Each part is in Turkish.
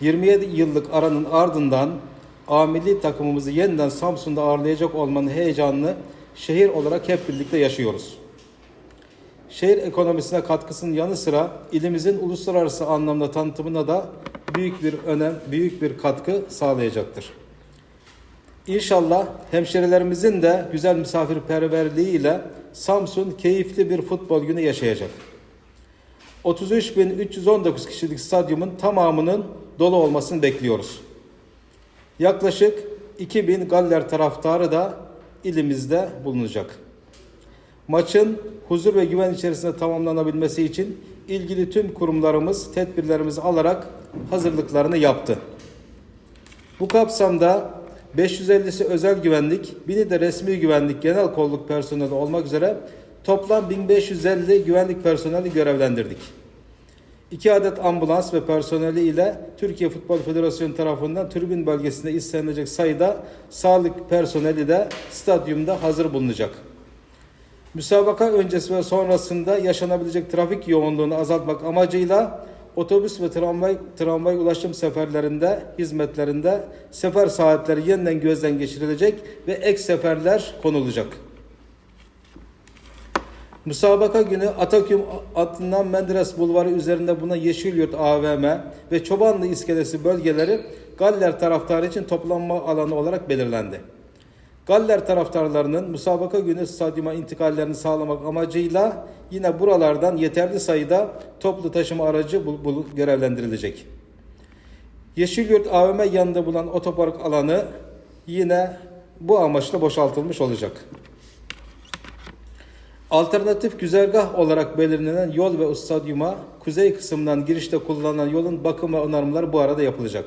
27 yıllık aranın ardından A milli takımımızı yeniden Samsun'da ağırlayacak olmanın heyecanını şehir olarak hep birlikte yaşıyoruz. Şehir ekonomisine katkısının yanı sıra ilimizin uluslararası anlamda tanıtımına da büyük bir önem, büyük bir katkı sağlayacaktır. İnşallah hemşerilerimizin de güzel misafirperverliğiyle Samsun keyifli bir futbol günü yaşayacak. 33.319 kişilik stadyumun tamamının dolu olmasını bekliyoruz. Yaklaşık 2000 Galler taraftarı da ilimizde bulunacak. Maçın huzur ve güven içerisinde tamamlanabilmesi için ilgili tüm kurumlarımız tedbirlerimizi alarak hazırlıklarını yaptı. Bu kapsamda 550'si özel güvenlik, 1000'i de resmi güvenlik genel kolluk personeli olmak üzere toplam 1550 güvenlik personeli görevlendirdik. 2 adet ambulans ve personeli ile Türkiye Futbol Federasyonu tarafından tribün bölgesinde istenilecek sayıda sağlık personeli de stadyumda hazır bulunacak. Müsabaka öncesi ve sonrasında yaşanabilecek trafik yoğunluğunu azaltmak amacıyla otobüs ve tramvay, tramvay ulaşım seferlerinde, hizmetlerinde sefer saatleri yeniden gözden geçirilecek ve ek seferler konulacak. Müsabaka günü Ataküm Adnan Menderes Bulvarı üzerinde buna Yeşilyurt AVM ve Çobanlı İskelesi bölgeleri Galler taraftarı için toplanma alanı olarak belirlendi. Galler taraftarlarının müsabaka günü stadyuma intikallerini sağlamak amacıyla yine buralardan yeterli sayıda toplu taşıma aracı bul, bul, görevlendirilecek. Yeşilyurt AVM yanında bulunan otopark alanı yine bu amaçla boşaltılmış olacak. Alternatif güzergah olarak belirlenen yol ve stadyuma kuzey kısmından girişte kullanılan yolun bakım ve onarımları bu arada yapılacak.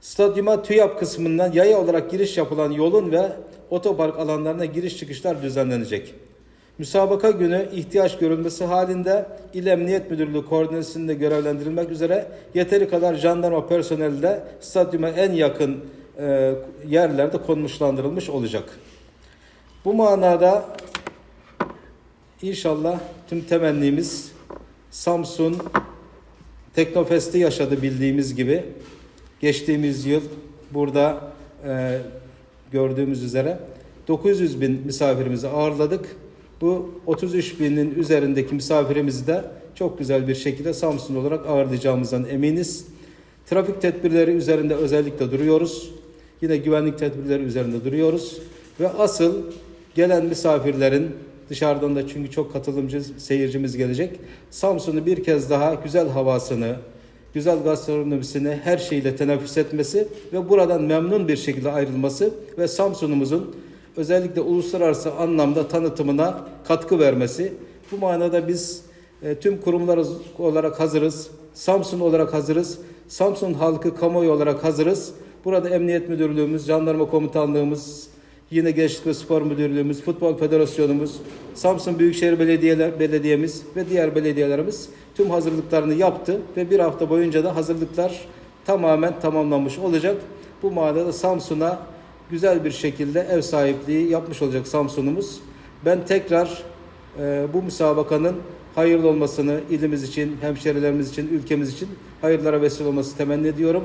Stadyuma TÜYAP kısmından yaya olarak giriş yapılan yolun ve otopark alanlarına giriş çıkışlar düzenlenecek. Müsabaka günü ihtiyaç görülmesi halinde İl Emniyet Müdürlüğü koordinasyonunda görevlendirilmek üzere yeteri kadar jandarma personeli de stadyuma en yakın e, yerlerde konmuşlandırılmış olacak. Bu manada İnşallah tüm temennimiz Samsun Teknofest'i yaşadı bildiğimiz gibi. Geçtiğimiz yıl burada e, gördüğümüz üzere 900 bin misafirimizi ağırladık. Bu 33 binin üzerindeki misafirimizi de çok güzel bir şekilde Samsun olarak ağırlayacağımızdan eminiz. Trafik tedbirleri üzerinde özellikle duruyoruz. Yine güvenlik tedbirleri üzerinde duruyoruz. Ve asıl gelen misafirlerin Dışarıdan da çünkü çok katılımcı seyircimiz gelecek. Samsun'u bir kez daha güzel havasını, güzel gastronomisini her şeyle teneffüs etmesi ve buradan memnun bir şekilde ayrılması ve Samsun'umuzun özellikle uluslararası anlamda tanıtımına katkı vermesi. Bu manada biz e, tüm kurumlar olarak hazırız. Samsun olarak hazırız. Samsun halkı kamuoyu olarak hazırız. Burada Emniyet Müdürlüğümüz, Jandarma Komutanlığımız, Yine Gençlik ve Spor Müdürlüğümüz, Futbol Federasyonumuz, Samsun Büyükşehir Belediyeler, Belediyemiz ve diğer belediyelerimiz tüm hazırlıklarını yaptı ve bir hafta boyunca da hazırlıklar tamamen tamamlanmış olacak. Bu manada Samsun'a güzel bir şekilde ev sahipliği yapmış olacak Samsun'umuz. Ben tekrar e, bu müsabakanın hayırlı olmasını ilimiz için, hemşerilerimiz için, ülkemiz için hayırlara vesile olması temenni ediyorum.